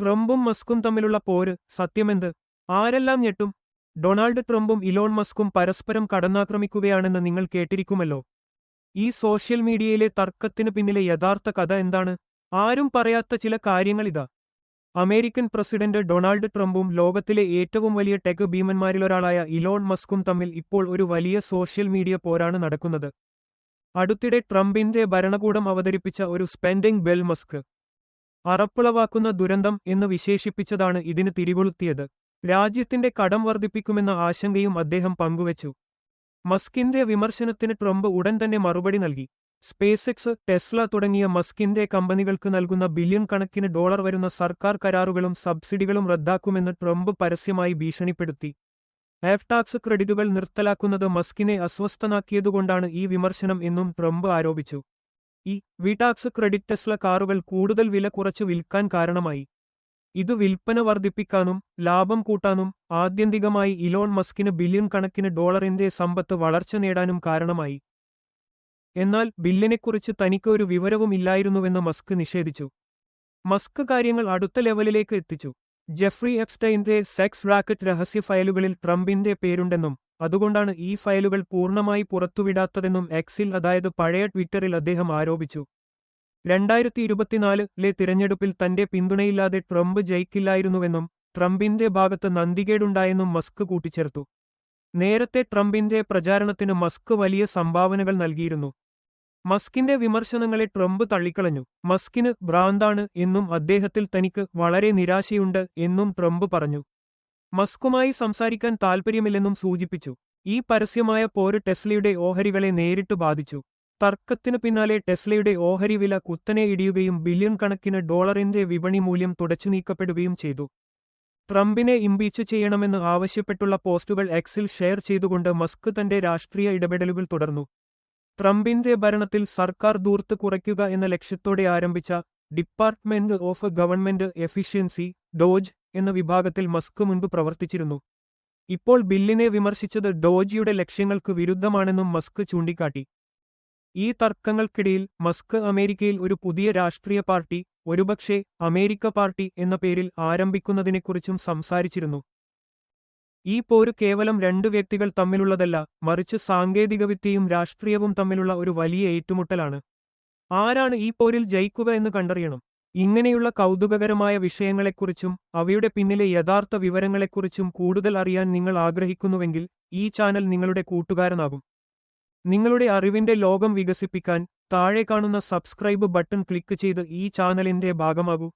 ട്രംപും മസ്കും തമ്മിലുള്ള പോര് സത്യമെന്ത്? ആരെല്ലാം ഞെട്ടും? ഡൊണാൾഡ് ട്രംപും ഇലോൺ മസ്കും പരസ്പരം കടന്നാക്രമിക്കുകയാണെന്ന് നിങ്ങൾ കേട്ടിരിക്കുമല്ലോ. ഈ സോഷ്യൽ മീഡിയയിലെ തർക്കത്തിനു പിന്നിലെ യഥാർത്ഥ കഥ എന്താണ്? ആരും പറയാത്ത ചില കാര്യങ്ങളിതാ അമേരിക്കൻ പ്രസിഡന്റ് ഡൊണാൾഡ് ട്രംപും ലോകത്തിലെ ഏറ്റവും വലിയ ടെക് ഭീമന്മാരിലൊരാളായ ഇലോൺ മസ്കും തമ്മിൽ ഇപ്പോൾ ഒരു വലിയ സോഷ്യൽ മീഡിയ പോരാണ് നടക്കുന്നത്. അടുത്തിടെ ട്രംപിന്റെ ഭരണകൂടം അവതരിപ്പിച്ച ഒരു സ്പെൻഡിംഗ് ബെൽ മസ്ക്. അറപ്പുളവാക്കുന്ന ദുരന്തം എന്ന് വിശേഷിപ്പിച്ചതാണ് ഇതിന് തിരികൊളുത്തിയത്. രാജ്യത്തിന്റെ കടം വർദ്ധിപ്പിക്കുമെന്ന ആശങ്കയും അദ്ദേഹം പങ്കുവച്ചു. മസ്കിന്റെ വിമർശനത്തിന് ട്രംപ് ഉടൻ തന്നെ മറുപടി നൽകി. സ്പേസെക്സ് ടെസ്ല തുടങ്ങിയ മസ്കിന്റെ കമ്പനികൾക്ക് നൽകുന്ന ബില്യൺ കണക്കിന് ഡോളർ വരുന്ന സർക്കാർ കരാറുകളും സബ്സിഡികളും റദ്ദാക്കുമെന്ന് ട്രംപ് പരസ്യമായി ഭീഷണിപ്പെടുത്തി. ടാക്സ് ക്രെഡിറ്റുകൾ നിർത്തലാക്കുന്നത് മസ്കിനെ അസ്വസ്ഥനാക്കിയതുകൊണ്ടാണ് ഈ വിമർശനം എന്നും ട്രംപ് ആരോപിച്ചു. ഈ വിടാക്സ് ക്രെഡിറ്റ് ടെസ്ല കാറുകൾ കൂടുതൽ വില കുറച്ച് വിൽക്കാൻ കാരണമായി. ഇത് വിൽപ്പന വർദ്ധിപ്പിക്കാനും ലാഭം കൂട്ടാനും ആത്യന്തികമായി ഇലോൺ മസ്കിന് ബില്യൺ കണക്കിന് ഡോളറിന്റെ സമ്പത്ത് വളർച്ച നേടാനും കാരണമായി. എന്നാൽ ബില്ലിനെക്കുറിച്ച് തനിക്ക് ഒരു വിവരവും ഇല്ലായിരുന്നുവെന്ന് മസ്ക് നിഷേധിച്ചു. മസ്ക് കാര്യങ്ങൾ അടുത്ത ലെവലിലേക്ക് എത്തിച്ചു. ജെഫ്രി എപ്സ്റ്റൈന്റെ സെക്സ് റാക്കറ്റ് രഹസ്യ ഫയലുകളിൽ ട്രംപിന്റെ പേരുണ്ടെന്നും അതുകൊണ്ടാണ് ഈ ഫയലുകൾ പൂർണമായി പുറത്തുവിടാത്തതെന്നും എക്സിൽ അതായത് പഴയ ട്വിറ്ററിൽ അദ്ദേഹം ആരോപിച്ചു. രണ്ടായിരത്തി ഇരുപത്തിനാലിലെ തിരഞ്ഞെടുപ്പിൽ തന്റെ പിന്തുണയില്ലാതെ ട്രംപ് ജയിക്കില്ലായിരുന്നുവെന്നും ട്രംപിന്റെ ഭാഗത്ത് നന്ദികേടുണ്ടായെന്നും മസ്ക് കൂട്ടിച്ചേർത്തു. നേരത്തെ ട്രംപിന്റെ പ്രചാരണത്തിന് മസ്ക് വലിയ സംഭാവനകൾ നൽകിയിരുന്നു. മസ്കിന്റെ വിമർശനങ്ങളെ ട്രംപ് തള്ളിക്കളഞ്ഞു. മസ്കിന് ഭ്രാന്താണ് എന്നും അദ്ദേഹത്തിൽ തനിക്ക് വളരെ നിരാശയുണ്ട് എന്നും ട്രംപ് പറഞ്ഞു. മസ്കുമായി സംസാരിക്കാൻ താൽപ്പര്യമില്ലെന്നും സൂചിപ്പിച്ചു. ഈ പരസ്യമായ പോര് ടെസ്ലയുടെ ഓഹരികളെ നേരിട്ട് ബാധിച്ചു. തർക്കത്തിനു പിന്നാലെ ടെസ്ലയുടെ ഓഹരി വില കുത്തനെ ഇടിയുകയും ബില്യൺ കണക്കിന് ഡോളറിന്റെ വിപണി മൂല്യം തുടച്ചു നീക്കപ്പെടുകയും ചെയ്തു. ട്രംപിനെ ഇംപീച്ച് ചെയ്യണമെന്ന് ആവശ്യപ്പെട്ടുള്ള പോസ്റ്റുകൾ എക്സിൽ ഷെയർ ചെയ്തുകൊണ്ട് മസ്ക് തന്റെ രാഷ്ട്രീയ ഇടപെടലുകൾ തുടർന്നു. ട്രംപിന്റെ ഭരണത്തിൽ സർക്കാർ ദൂർത്ത് കുറയ്ക്കുക എന്ന ലക്ഷ്യത്തോടെ ആരംഭിച്ച department of government efficiency DOGE എന്ന വിഭാഗത്തിൽ മസ്ക് മുൻപ് പ്രവർത്തിച്ചിരുന്നു. ഇപ്പോൾ ബില്ലിനെ വിമർശിച്ചത് ഡോജിയുടെ ലക്ഷ്യങ്ങൾക്ക് വിരുദ്ധമാണെന്നും മസ്ക് ചൂണ്ടിക്കാട്ടി. ഈ തർക്കങ്ങൾക്കിടയിൽ മസ്ക് അമേരിക്കയിൽ ഒരു പുതിയ രാഷ്ട്രീയ പാർട്ടി ഒരുപക്ഷെ അമേരിക്ക പാർട്ടി എന്ന പേരിൽ ആരംഭിക്കുന്നതിനെക്കുറിച്ചും സംസാരിച്ചിരുന്നു. ഈ പോര് കേവലം രണ്ടു വ്യക്തികൾ തമ്മിലുള്ളതല്ല മറിച്ച് സാങ്കേതികവിദ്യയും രാഷ്ട്രീയവും തമ്മിലുള്ള ഒരു വലിയ ഏറ്റുമുട്ടലാണ്. ആരാണ് ഈ പോരിൽ ജയിക്കുക എന്ന് കണ്ടറിയണം. ഇങ്ങനെയുള്ള കൗതുകകരമായ വിഷയങ്ങളെക്കുറിച്ചും അവയുടെ പിന്നിലെ യഥാർത്ഥ വിവരങ്ങളെക്കുറിച്ചും കൂടുതൽ അറിയാൻ നിങ്ങൾ ആഗ്രഹിക്കുന്നുവെങ്കിൽ ഈ ചാനൽ നിങ്ങളുടെ കൂട്ടുകാരനാകും. നിങ്ങളുടെ അറിവിന്റെ ലോകം വികസിപ്പിക്കാൻ താഴെ കാണുന്ന സബ്സ്ക്രൈബ് ബട്ടൺ ക്ലിക്ക് ചെയ്ത് ഈ ചാനലിന്റെ ഭാഗമാകൂ.